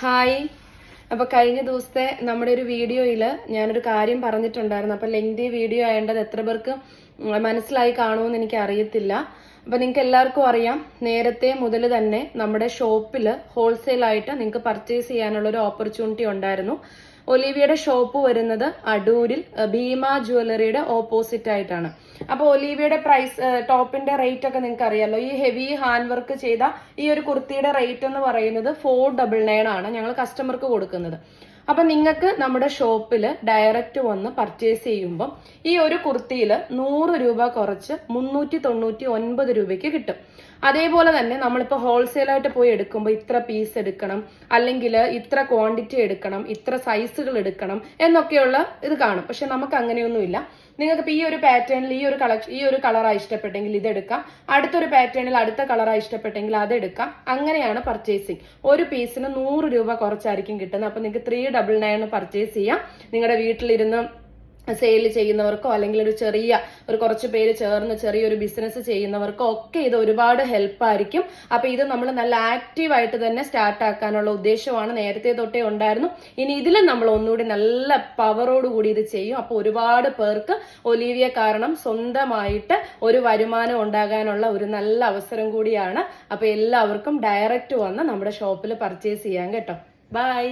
Hi. അപ്പൊ കഴിഞ്ഞ ദിവസത്തെ നമ്മുടെ ഒരു വീഡിയോയിൽ ഞാനൊരു കാര്യം പറഞ്ഞിട്ടുണ്ടായിരുന്നു. അപ്പൊ ലെങ്തി വീഡിയോ ആയതുകൊണ്ട് എത്ര പേർക്ക് മനസ്സിലായി കാണുമെന്ന് എനിക്ക് അറിയത്തില്ല അപ്പൊ നിങ്ങൾക്ക് എല്ലാവർക്കും അറിയാം നേരത്തെ മുതൽ തന്നെ നമ്മുടെ ഷോപ്പിൽ ഹോൾസെയിൽ ആയിട്ട് നിങ്ങൾക്ക് പർച്ചേസ് ചെയ്യാനുള്ള ഒരു ഓപ്പർച്യൂണിറ്റി ഉണ്ടായിരുന്നു. ഒലീവിയയുടെ ഷോപ്പ് വരുന്നത് അടൂരിൽ ഭീമ ജ്വല്ലറിയുടെ ഓപ്പോസിറ്റ് ആയിട്ടാണ്. അപ്പൊ ഒലീവിയയുടെ പ്രൈസ് ടോപ്പിന്റെ റേറ്റ് ഒക്കെ നിങ്ങൾക്ക് അറിയാമല്ലോ ഈ ഹെവി ഹാൻഡ് വർക്ക് ചെയ്ത ഈ ഒരു കുർത്തിയുടെ റേറ്റ് എന്ന് പറയുന്നത് ഫോർ ഡബിൾ നയൻ ആണ് ഞങ്ങൾ കസ്റ്റമർക്ക് കൊടുക്കുന്നത്. അപ്പൊ നിങ്ങൾക്ക് നമ്മുടെ ഷോപ്പിൽ ഡയറക്റ്റ് വന്ന് പർച്ചേസ് ചെയ്യുമ്പം ഈ ഒരു കുർത്തിയിൽ നൂറ് രൂപ കുറച്ച് മുന്നൂറ്റി തൊണ്ണൂറ്റി ഒൻപത് രൂപയ്ക്ക് കിട്ടും. അതേപോലെ തന്നെ നമ്മളിപ്പോൾ ഹോൾസെയിലായിട്ട് പോയി എടുക്കുമ്പോൾ ഇത്ര പീസ് എടുക്കണം അല്ലെങ്കിൽ ഇത്ര ക്വാണ്ടിറ്റി എടുക്കണം ഇത്ര സൈസുകൾ എടുക്കണം എന്നൊക്കെയുള്ള ഇത് കാണും. പക്ഷെ നമുക്ക് അങ്ങനെയൊന്നുമില്ല. നിങ്ങൾക്ക് ഈ ഒരു പാറ്റേണിൽ ഈ ഒരു കളക്ഷൻ ഈ ഒരു കളറാണ് ഇഷ്ടപ്പെട്ടെങ്കിൽ ഇതെടുക്കാം അടുത്തൊരു പാറ്റേണിൽ അടുത്ത കളറാണ് ഇഷ്ടപ്പെട്ടെങ്കിൽ അതെടുക്കാം അങ്ങനെയാണ് പർച്ചേസിങ് ഒരു പീസിന് നൂറ് രൂപ കുറച്ചായിരിക്കും കിട്ടുന്നത്. അപ്പോൾ നിങ്ങൾക്ക് ത്രീ ഡബിൾ നയൻ പർച്ചേസ് ചെയ്യാം. നിങ്ങളുടെ വീട്ടിലിരുന്ന് സെയിൽ ചെയ്യുന്നവർക്കോ അല്ലെങ്കിൽ ഒരു ചെറിയ ഒരു കുറച്ച് പേര് ചേർന്ന് ചെറിയൊരു ബിസിനസ് ചെയ്യുന്നവർക്കോ ഒക്കെ ഇത് ഒരുപാട് ഹെൽപ്പായിരിക്കും അപ്പൊ ഇത് നമ്മൾ നല്ല ആക്റ്റീവായിട്ട് തന്നെ സ്റ്റാർട്ട് ആക്കാനുള്ള ഉദ്ദേശമാണ്. നേരത്തെ തൊട്ടേ ഉണ്ടായിരുന്നു. ഇനി ഇതിലും നമ്മൾ ഒന്നുകൂടി നല്ല പവറോട് കൂടി ഇത് ചെയ്യും. അപ്പൊ ഒരുപാട് പേർക്ക് ഒലീവിയ കാരണം സ്വന്തമായിട്ട് ഒരു വരുമാനം ഉണ്ടാകാനുള്ള ഒരു നല്ല അവസരം കൂടിയാണ്. അപ്പൊ എല്ലാവർക്കും ഡയറക്റ്റ് വന്ന് നമ്മുടെ ഷോപ്പിൽ പർച്ചേസ് ചെയ്യാൻ കേട്ടോ. ബൈ